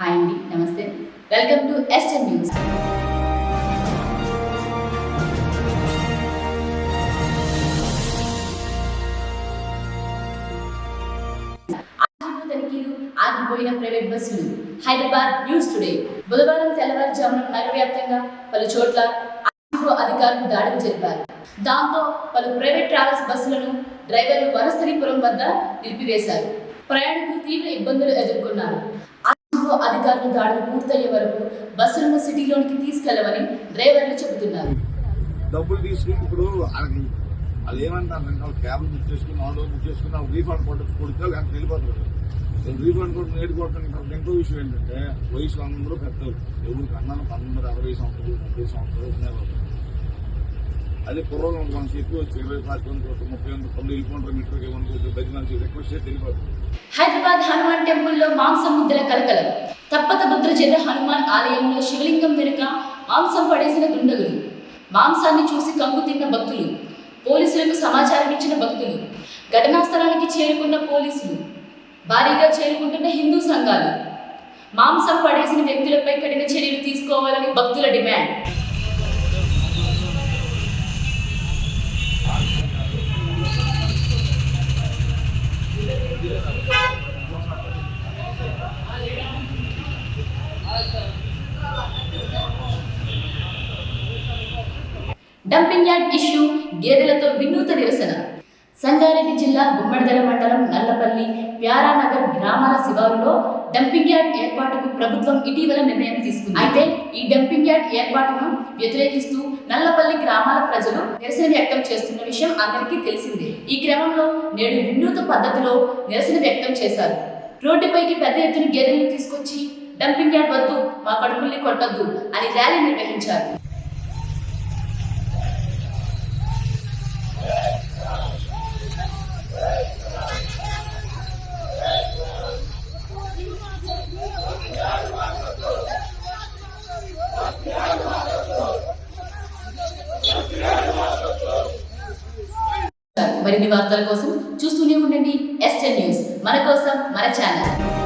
Hi అండి నమస్తే welcome to ఎస్టెన్ news తనిఖీలు ఆగిపోయిన ప్రైవేట్ బస్సులు. హైదరాబాద్ న్యూస్ టుడే బుధవారం తెల్లవారుజామున నగర వ్యాప్తంగా పలు చోట్ల ఆర్టీఓ అధికారులు దాడులు జరిపారు. దాంతో పలు ప్రైవేట్ ట్రావెల్స్ బస్సులను డ్రైవర్లు వనస్థలిపురం వద్ద నిలిపివేశారు. ప్రయాణికులు తీవ్ర ఇబ్బందులు ఎదుర్కొన్నారు. అధికారులు దాడులు పూర్తయ్యే వరకు బస్సులను సిటీలోనికి తీసుకెళ్ళవని డ్రైవర్లు చెబుతున్నారు. డబ్బులు తీసుకుని ఇప్పుడు వాళ్ళు ఏమంటారు అంటే క్యాబ్ బుక్ చేసుకుని ఆటో బుక్ చేసుకుని రీఫండ్ కొట్ట కొడితే లేకపోతే వెళ్ళిపోతారు. నేను రీఫండ్ కొట్టి నేర్చుకోవడానికి ఇంకో విషయం ఏంటంటే వయసు అందరూ పెద్దలు ఎవరికి అన్నాను పంతొమ్మిది అరవై సంవత్సరాలు ముప్పై సంవత్సరాలు ఉండేవాళ్ళు అదే పూర్వం మనం చెప్పి ఇరవై పార్టీ ముప్పై ఎనిమిది పనులు వెళ్ళిపోంటారు మీటర్కి ఏమనుకోవచ్చు దగ్గర రిక్వెస్ట్ చేస్తే హైదరాబాద్ హనుమాన్ టెంపుల్లో మాంసం ముద్దల కలకలం. తప్పతభద్ర జిల్లా హనుమాన్ ఆలయంలో శివలింగం వెనుక మాంసం పడేసిన దుండగులు మాంసాన్ని చూసి కంగు తిన్న భక్తులు. పోలీసులకు సమాచారం ఇచ్చిన భక్తులు. ఘటనా స్థలానికి చేరుకున్న పోలీసులు. భారీగా చేరుకుంటున్న హిందూ సంఘాలు. మాంసం పడేసిన వ్యక్తులపై కఠిన చర్యలు తీసుకోవాలని భక్తుల డిమాండ్. డంపింగ్ యార్డ్ ఇష్యూ గేదెలతో వినూత నిరసన. సంగారెడ్డి జిల్లా గుమ్మడిదల మండలం నల్లపల్లి ప్యారానగర్ గ్రామాల శివారులో డంపింగ్ యార్డ్ ఏర్పాటుకు ప్రభుత్వం ఇటీవల నిర్ణయం తీసుకుంది. అయితే ఈ డంపింగ్ యార్డ్ ఏర్పాటును వ్యతిరేకిస్తూ నల్లపల్లి గ్రామాల ప్రజలు నిరసన వ్యక్తం చేస్తున్న విషయం అందరికీ తెలిసిందే. ఈ క్రమంలో నేడు వినూత పద్ధతిలో నిరసన వ్యక్తం చేశారు. రోడ్డుపైకి పెద్ద ఎత్తున గేదెలను తీసుకొచ్చి డంపింగ్ యార్డ్ వద్దు మా కడుపుల్ని కొట్టద్దు అని ర్యాలీ నిర్వహించారు. మరిన్ని వార్తల కోసం చూస్తూనే ఉండండి ఎస్టెన్ న్యూస్ మన కోసం మన ఛానల్.